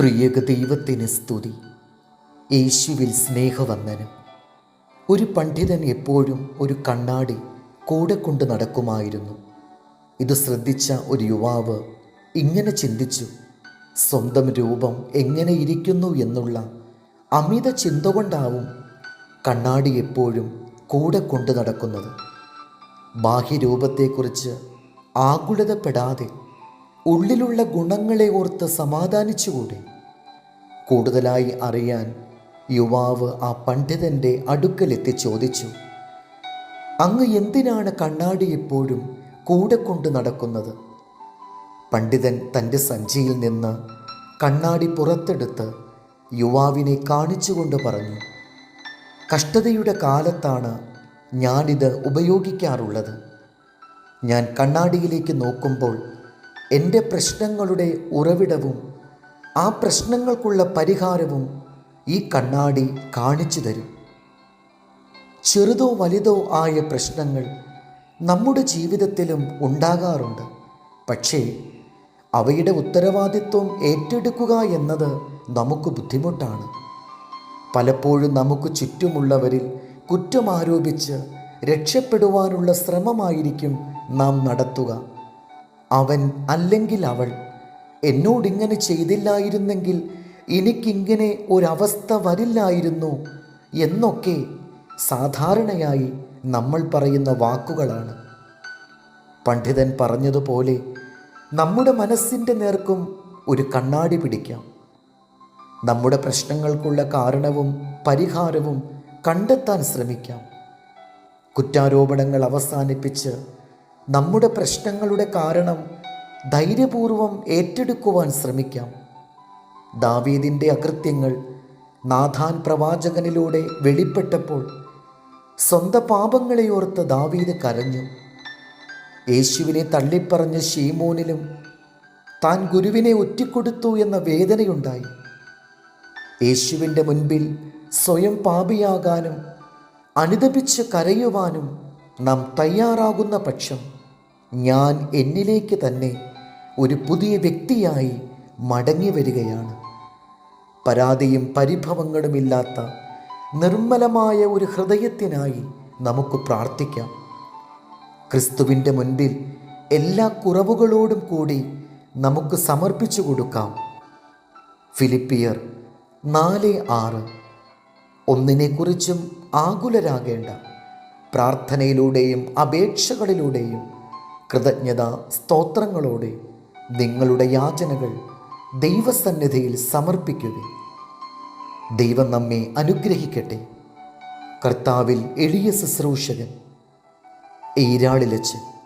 ത്രിയക ദൈവത്തിന് സ്തുതി. യേശുവിൽ സ്നേഹവന്ദനം. ഒരു പണ്ഡിതൻ എപ്പോഴും ഒരു കണ്ണാടി കൂടെ കൊണ്ട് നടക്കുമായിരുന്നു. ഇത് ശ്രദ്ധിച്ച ഒരു യുവാവ് ഇങ്ങനെ ചിന്തിച്ചു സ്വന്തം രൂപം എങ്ങനെ ഇരിക്കുന്നു എന്നുള്ള അമിത ചിന്ത കൊണ്ടാവും കണ്ണാടി എപ്പോഴും കൂടെ കൊണ്ട് നടക്കുന്നത്. ബാഹ്യരൂപത്തെക്കുറിച്ച് ആകുലതപ്പെടാതെ ഉള്ളിലുള്ള ഗുണങ്ങളെ ഓർത്ത് സമാധാനിച്ചുകൂടെ? കൂടുതലായി അറിയാൻ യുവാവ് ആ പണ്ഡിതന്റെ അടുക്കലെത്തി ചോദിച്ചു അങ്ങ് എന്തിനാണ് കണ്ണാടി എപ്പോഴും കൂടെ കൊണ്ട് നടക്കുന്നത്? പണ്ഡിതൻ തന്റെ സഞ്ചിയിൽ നിന്ന് കണ്ണാടി പുറത്തെടുത്ത് യുവാവിനെ കാണിച്ചുകൊണ്ട് പറഞ്ഞു കഷ്ടതയുടെ കാലത്താണ് ഞാനിത് ഉപയോഗിക്കാറുള്ളത്. ഞാൻ കണ്ണാടിയിലേക്ക് നോക്കുമ്പോൾ എന്റെ പ്രശ്നങ്ങളുടെ ഉറവിടവും ആ പ്രശ്നങ്ങൾക്കുള്ള പരിഹാരവും ഈ കണ്ണാടി കാണിച്ചു തരും. ചെറുതോ വലുതോ ആയ പ്രശ്നങ്ങൾ നമ്മുടെ ജീവിതത്തിലും ഉണ്ടാകാറുണ്ട്. പക്ഷേ അവയുടെ ഉത്തരവാദിത്വം ഏറ്റെടുക്കുക എന്നത് നമുക്ക് ബുദ്ധിമുട്ടാണ്. പലപ്പോഴും നമുക്ക് ചുറ്റുമുള്ളവരിൽ കുറ്റമാരോപിച്ച് രക്ഷപ്പെടുവാനുള്ള ശ്രമമായിരിക്കും നാം നടത്തുക. അവൻ അല്ലെങ്കിൽ അവൾ എന്നോടിങ്ങനെ ചെയ്തില്ലായിരുന്നെങ്കിൽ എനിക്കിങ്ങനെ ഒരവസ്ഥ വരില്ലായിരുന്നു എന്നൊക്കെ സാധാരണയായി നമ്മൾ പറയുന്ന വാക്കുകളാണ്. പണ്ഡിതൻ പറഞ്ഞതുപോലെ നമ്മുടെ മനസ്സിന്റെ നേർക്കും ഒരു കണ്ണാടി പിടിക്കാം. നമ്മുടെ പ്രശ്നങ്ങൾക്കുള്ള കാരണവും പരിഹാരവും കണ്ടെത്താൻ ശ്രമിക്കാം. കുറ്റാരോപണങ്ങൾ അവസാനിപ്പിച്ച് നമ്മുടെ പ്രശ്നങ്ങളുടെ കാരണം ധൈര്യപൂർവം ഏറ്റെടുക്കുവാൻ ശ്രമിക്കാം. ദാവീദിന്റെ അകൃത്യങ്ങൾ നാഥാൻ പ്രവാചകനിലൂടെ വെളിപ്പെട്ടപ്പോൾ സ്വന്ത പാപങ്ങളെ ഓർത്ത് ദാവീദ് കരഞ്ഞു. യേശുവിനെ തള്ളിപ്പറഞ്ഞ ഷീമോനിലും താൻ ഗുരുവിനെ ഒറ്റിക്കൊടുത്തു എന്ന വേദനയുണ്ടായി. യേശുവിന്റെ മുൻപിൽ സ്വയം പാപിയാകാനും അനുദപിച്ച് കരയുവാനും നാം തയ്യാറാകുന്ന പക്ഷം ഞാൻ എന്നിലേക്ക് തന്നെ ഒരു പുതിയ വ്യക്തിയായി മടങ്ങി വരികയാണ്. പരാതിയും പരിഭവങ്ങളുമില്ലാത്ത നിർമ്മലമായ ഒരു ഹൃദയത്തിനായി നമുക്ക് പ്രാർത്ഥിക്കാം. ക്രിസ്തുവിന്റെ മുൻപിൽ എല്ലാ കുറവുകളോടും കൂടി നമുക്ക് സമർപ്പിച്ചു കൊടുക്കാം. ഫിലിപ്പിയർ നാല് ആറ്. ഒന്നിനെക്കുറിച്ചും ആകുലരാകേണ്ട പ്രാർത്ഥനയിലൂടെയും അപേക്ഷകളിലൂടെയും കൃതജ്ഞത സ്തോത്രങ്ങളോടെ നിങ്ങളുടെ യാചനകൾ ദൈവസന്നിധിയിൽ സമർപ്പിക്കുക. ദൈവം നമ്മെ അനുഗ്രഹിക്കട്ടെ. കർത്താവിൽ എളിയ ശുശ്രൂഷകൻ ഈരാളിലച്ച്